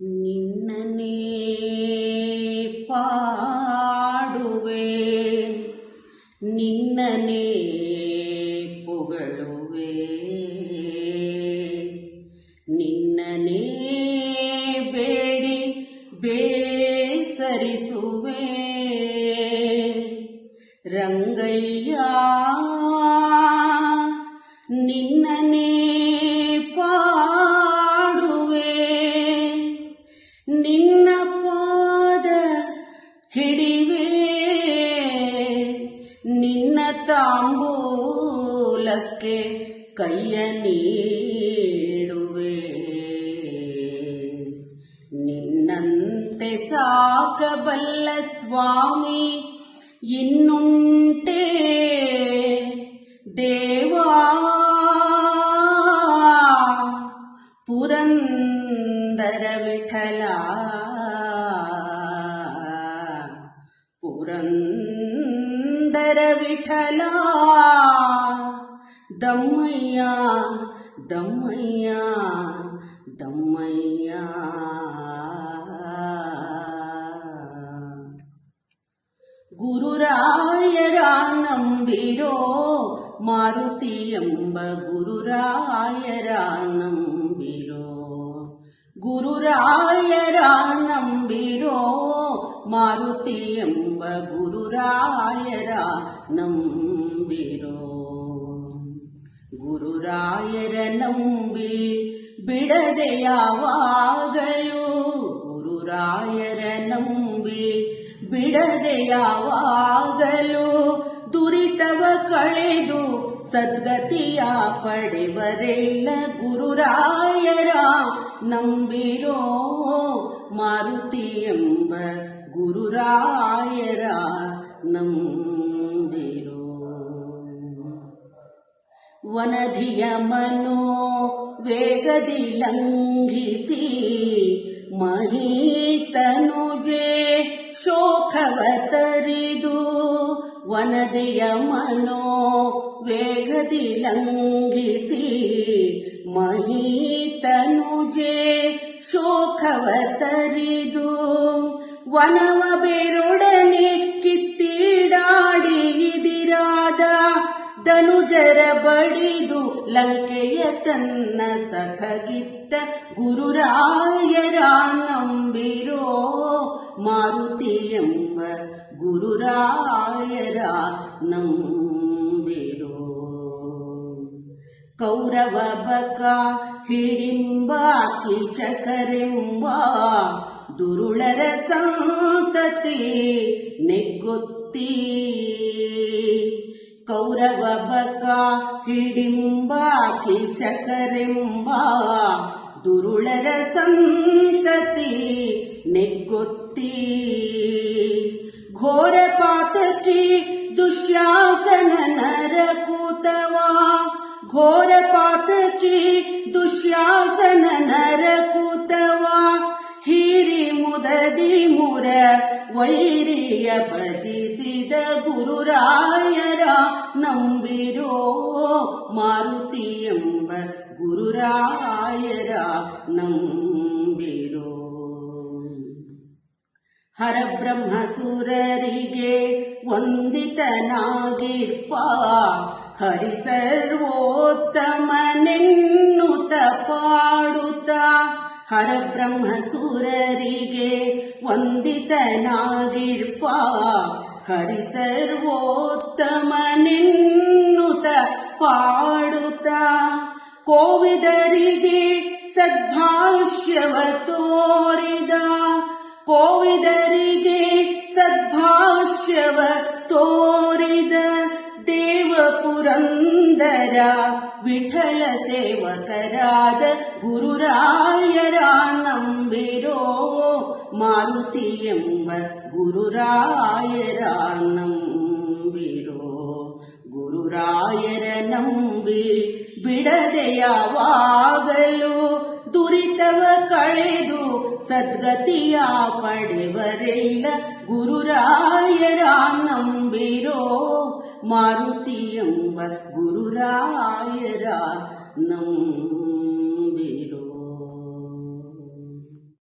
ನಿನ್ನನೇ ಪಾಡುವೆ ನಿನ್ನನೇ ಪೊಗಳುವೆ ನಿನ್ನನೇ ಬೇಡಿ ಬೇಸರಿಸುವೆ ರಂಗಯ್ಯ ಹಿಡಿವೆ ನಿನ್ನ ತಾಂಬೂಲಕ್ಕೆ ಕೈಯ ನೀಡುವೆ ನಿನ್ನಂತೆ ಸಾಕಬಲ್ಲ ಸ್ವಾಮಿ ಇನ್ನುಂಟೆ ಪುರಂದರ ವಿಠಲ ದಮ್ಮಯ್ಯ ದಮ್ಮಯ್ಯ ದಮ್ಮಯ್ಯ ಗುರುರಾಯರ ನಂಬಿರೋ ಮಾರುತಿ ಎಂಬ ಗುರುರಾಯರ ನಂಬಿರೋ ಗುರುರಾಯರ ಗುರುರಾಯರ ನಂಬಿ ಬಿಡದೆ ಯಾವಾಗಲೂ ಗುರುರಾಯರ ನಂಬಿ ಬಿಡದೆ ಯಾವಾಗಲೂ ದುರಿತವ ಕಳೆದು ಸದ್ಗತಿಯ ಪಡೆವರೆಲ್ಲ ಗುರುರಾಯರ ನಂಬಿರೋ ಮಾರುತಿ ಎಂಬ ಗುರುರಾಯರ ನಂಬಿರೋ ವನಧಿಯ ಮನೋ ವೇಗದಿ ಲಂಘಿಸಿ ಮಹೀತನುಜೆ ಶೋಕವ ತರಿದು ವನದಿಯ ಮನೋ ವೇಗದಿ ಲಂಘಿಸಿ ಮಹೀತನುಜೆ ಶೋಕವ ತರಿದು ವನವ ಬೇರೊಡನೆ ಕಿತ್ತಿಡಾಡಿ ಧನುಜರ ಬಡಿದು ಲಂಕೆಯ ತನ್ನ ಸಖಗಿತ್ತ ಗುರುರಾಯರ ನಂಬಿರೋ ಮಾರುತಿ ಎಂಬ ಗುರುರಾಯರ ನಂಬಿರೋ ಕೌರವ ಬಕ ಹಿಡಿಂಬ ಕೀಚಕರೆಂಬ ದುರುಳರ ಸಂತತಿ ನೆಗ್ಗೊತ್ತಿ ಕೌರವ ಬಕ ಹಿಡಿಂಬ ಕೀಚಕರೆಂಬ ದುರುಳರ ಸಂತತಿ ನೆಗ್ಗೊತ್ತಿ ಘೋರ ಪಾತಕಿ ದುಶ್ಯಾಸನ ನರಕೂತವಾ ಘೋರ ಪಾತಕಿ ದುಶ್ಯಾಸನ ನರಕೂತವಾ ಹೀರಿ ಮುದದಿ ಮುರ ವೈರಿಯ ಭಜಿಸಿದ ಗುರುರಾಯರ ನಂಬಿರೋ ಮಾರುತಿ ಎಂಬ ಗುರುರಾಯರ ನಂಬಿರೋ. ಹರಬ್ರಹ್ಮಸುರರಿಗೆ ವಂದಿತನಾಗಿರ್ಪ ಹರಿ ಸರ್ವೋತ್ತಮನೆನ್ನುತ ಪಾಡುತ್ತ ಹರಬ್ರಹ್ಮ ಸುರರಿಗೆ ವಂದಿತನಾಗಿರ್ಪ. ಹರಿ ಸರ್ವೋತ್ತಮನೆನ್ನುತ ಪಾಡುತ್ತ. ಕೋವಿದರಿಗೆ ಸದ್ಭಾಷ್ಯವ ತೋರಿದ. ಕೋವಿದರಿಗೆ ಸದ್ಭಾಷ್ಯವ ತೋರಿದ. ದೇವ ಪುರಂದರ ವಿಠಲ ಸೇವಕರಾದ ಗುರುರಾಯರ ನಂಬಿರೋ ಮಾರುತಿ ಎಂಬ ಗುರುರಾಯರ ನಂಬಿರೋ ಗುರುರಾಯರ ನಂಬಿ ಬಿಡದೆ ಯಾವಾಗಲೂ ದುರಿತವ ಕಳೆದು ಸದ್ಗತಿಯ ಪಡೆವರೆಲ್ಲ ಗುರುರಾಯರ ನಂಬಿರೋ മാരുതി അമ്പ ഗുരുരായരാ നമ്പേരു